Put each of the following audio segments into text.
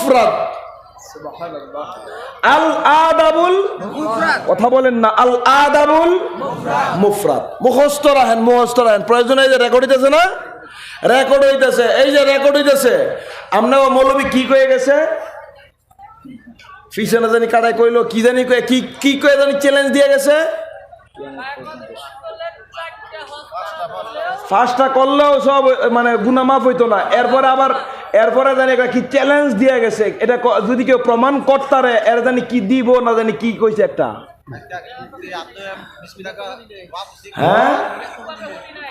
মুফরাদ। আল আদাবুল কথা বলেন না আল আদাবুল মুফরাদ। মুখস্থ রাখেন মুখস্থ রাখেন। প্রয়োজন এই যে রেকর্ড হইতেছে না? রেকর্ড হইতেছে। এই যে রেকর্ড হইতেছে আপনার মৌলবী কি কয়ে গেছে? ফিসে না জানি কাটাই কইলো কি জানি কয়ে কি কি কয়ে জানি চ্যালেঞ্জ দিয়ে গেছে? ফার্স্টটা করলেও সব মানে গুনামাফ হইতো না। এরপরে আবার এরপরে জানি একটা কি চ্যালেঞ্জ দিয়ে গেছে। এটা যদি কেউ প্রমাণ করতারে, এর জানি কি দিব, না জানি কি কইছে একটা। হ্যাঁ?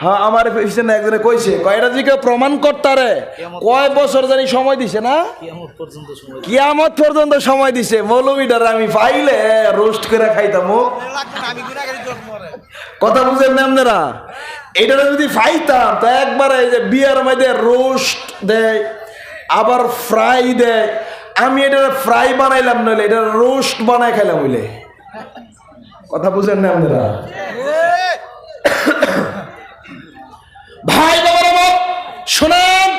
হ্যাঁ কয়টা যদি কয় জানি সময় দিছে না? কিয়ামত সময় দিছে। আমি করে খাইতাম। কথা এটা যদি পাইতাম তা একবার যে বিয়ার মধ্যে রোস্ট দেয়। আবার ফ্রাই দেয় আমি এটা ফ্রাই বানাইলাম নইলে এটা রোস্ট বানাই খাইলাম হইলে কথা বুঝেন না আপনারা? ভাই, বাবার শোনেন,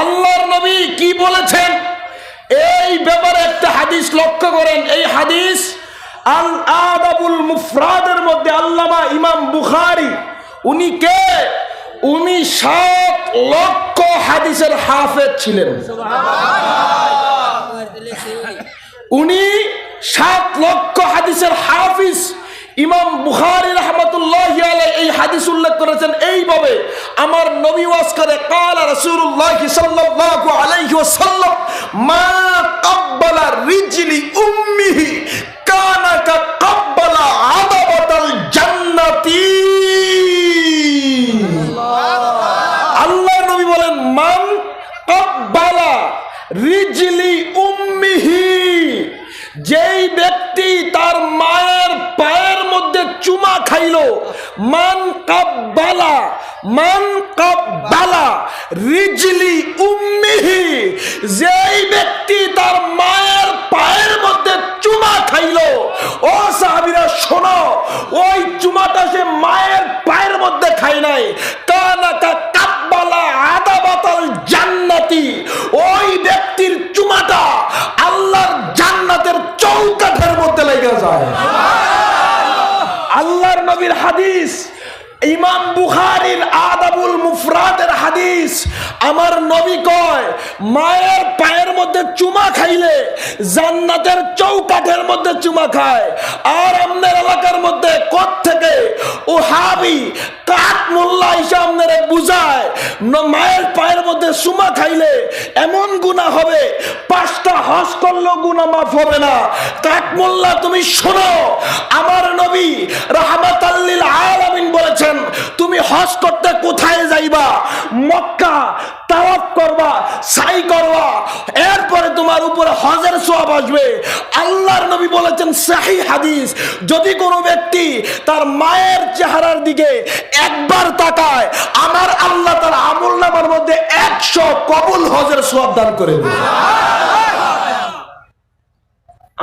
আল্লাহর নবী কি বলেছেন? এই ব্যাপারে একটা হাদিস লক্ষ্য করেন। এই হাদিস আল আদাবুল মুফরাদের মধ্যে আল্লামা ইমাম বুখারি, উনি কে? উনি সাত লক্ষ হাদিসের হাফেজ ছিলেন। উনি সাত লক্ষ হাদিসের হাফিজ। ইমাম বুখারি রহমতুল্লাহ এই হাদিস উল্লেখ করেছেন এইভাবে আমার নবী ওয়াজ করে কাল রাসূলুল্লাহ সাল্লাল্লাহু আলাইহি ওয়াসাল্লাম মা যেই ব্যক্তি তার মায়ের পায়ের মধ্যে চুমা খাইলো, মান কাব্বালা মান কাব্বালা রিজলি উম্মিহি, যেই ব্যক্তি তার মায়ের পায়ের মধ্যে চুমা খাইলো, ও সাহাবীরা শোনো, ওই চুমাটা সে মায়ের পায়ের মধ্যে খাই নাই। নবীর হাদিস, ইমাম বুখারীর আদাবুল মুফরাদের হাদিস। আমার নবী কয়, মায়ের পায়ের মধ্যে চুমা খাইলে জান্নাতের চৌকাঠের মধ্যে চুমা খায়। আর আমাদের এলাকার মধ্যে কত থেকে ও হাবি কাঠ মোল্লা হিসেবে আপনারা বুঝায় মায়ের পায়ের মধ্যে চুমা খাইলে এমন গুণা হবে, পাঁচটা হজ করলেও গুণা মাফ হবে না। কাঠ মোল্লা, তুমি শোনো, আমার নবী রাহমাত আল্লিল আলামিন বলেছেন, তুমি হজ করতে কোথায় যাইবা? মক্কা, তাওয়াফ করবা, সাই করবা, এরপরে তোমার উপরে হজের সওয়াব আসবে। আল্লাহর নবী বলেছেন সহি হাদিস, যদি কোনো ব্যক্তি তার মায়ের চেহারার দিকে একবার তাকায়, আমার আল্লাহ তার আমল নামার মধ্যে একশো কবুল হজের সওয়াব দান করে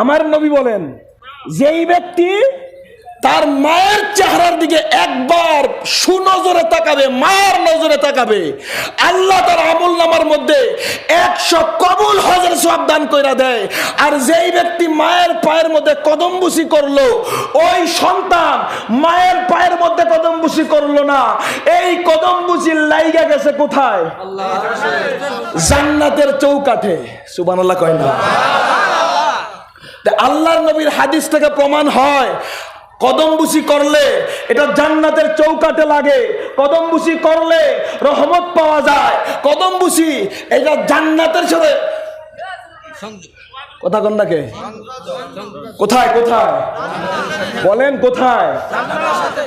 আমার নবী বলেন, যেই ব্যক্তি তার মায়ের চেহারার দিকে একবার সুনজরে তাকাবে মায়ের নজরে তাকাবে। আল্লাহ তার আমল নামার মধ্যে একশো কবুল হজের সব দান কইরা দেয়। আর যেই ব্যক্তি মায়ের পায়ের মধ্যে কদমবুসি করল ওই সন্তান মায়ের পায়ের মধ্যে কদমবুসি করল না। এই কদমবুসি লাইগা গেছে কোথায়? জান্নাতের চৌকাঠে। সুবহানাল্লাহ কয় না? তা আল্লাহর নবীর হাদিস থেকে প্রমাণ হয়। কদমবুসি করলে এটা জান্নাতের চৌকাটে লাগে। কদমবুসি করলে রহমত পাওয়া যায়। কদমবুসি এটা জান্নাতের সাথে কথা কন নাকে কোথায় কোথায়? বলেন কোথায়?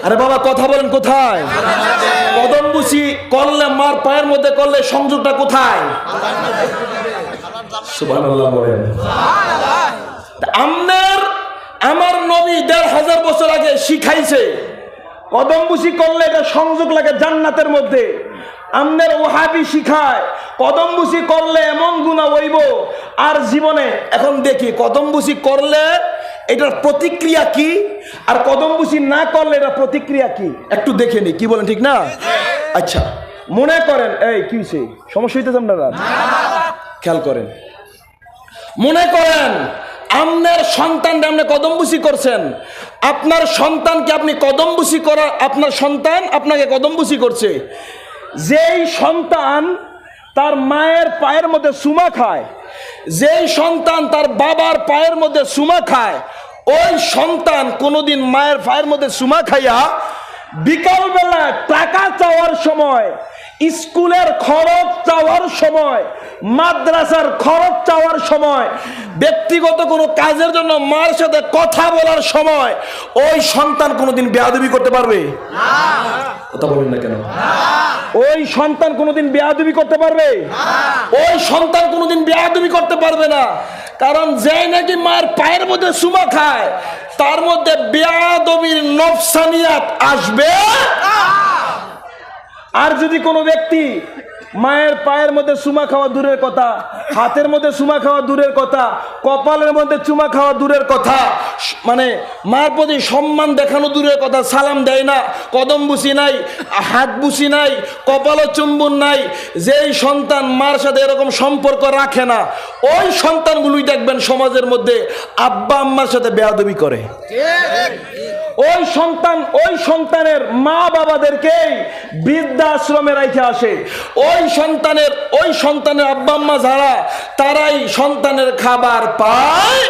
আরে বাবা, কথা বলেন কোথায়? কদমবুসি করলে, মার পায়ের মধ্যে করলে সংযোগটা কোথায়? সুবহানাল্লাহ বলেন। নবী দেড় হাজার বছর আগে শিখাইছে। কদমবুসি করলে এটা সংযোগ লাগে জান্নাতের মধ্যে। আমনের ওহাবি শিখায়, কদমবুসি করলে এমন গুণা হইব। আর জীবনে, এখন দেখি, কদমবুসি করলে এটার প্রতিক্রিয়া কি? আর কদমবুসি না করলে এটা প্রতিক্রিয়া কি? একটু দেখে নি, কি বলেন ঠিক না? আচ্ছা মনে করেন, এই কি হইছে? সমস্যা হইতেছে আপনারা? খেয়াল করেন। মনে করেন আপনার সন্তানটা আপনি কদমবুসি করছেন। আপনার সন্তানকে আপনি কদমবুসি করা আপনার সন্তান আপনাকে কদমবুসি করছে। যেই সন্তান তার মায়ের পায়ের মধ্যে সুমা খায়, যেই সন্তান তার বাবার পায়ের মধ্যে সুমা খায়, ওই সন্তান কোনোদিন মায়ের পায়ের মধ্যে সুমা খাইয়া বিকালবেলা টাকা চাওয়ার সময় স্কুলের খরচ চাওয়ার সময়, মাদ্রাসার খরচ চাওয়ার সময়, ব্যক্তিগত কোনো কাজের জন্য মার সাথে কথা বলার সময়, ওই সন্তান কোনোদিন বেয়াদবি করতে পারবে? কথা বলেন না কেন? ওই সন্তান কোনোদিন বেয়াদবি করতে পারবে? ওই সন্তান কোনোদিন বেয়াদবি করতে পারবে না। কারণ যে নাকি মায়ের পায়ের মধ্যে সুমা খায়, তার মধ্যে বেয়াদবির নফসানিয়াত আসবে? আর যদি কোনো ব্যক্তি মায়ের পায়ের মধ্যে সুমা খাওয়া দূরের কথা, হাতের মধ্যে সুমা খাওয়া দূরের কথা, কপালের মধ্যে চুমা খাওয়া দূরের কথা মানে মায়ের প্রতি সম্মান দেখানো দূরের কথা, সালাম দেয় না, কদম বুসি নাই, হাত বুসি নাই, কপালে চুম্বন নাই, যেই সন্তান মার সাথে এরকম সম্পর্ক রাখে না, ওই সন্তানগুলোই দেখবেন সমাজের মধ্যে আব্বা আম্মার সাথে বেয়াদবি করে। ওই সন্তান, ওই সন্তানের মা বাবাদেরকেই বৃদ্ধাশ্রমে রেখে আসে। ওই সন্তানের ওই সন্তানের আব্বা আম্মা যারা, তারাই সন্তানের খাবার পায়।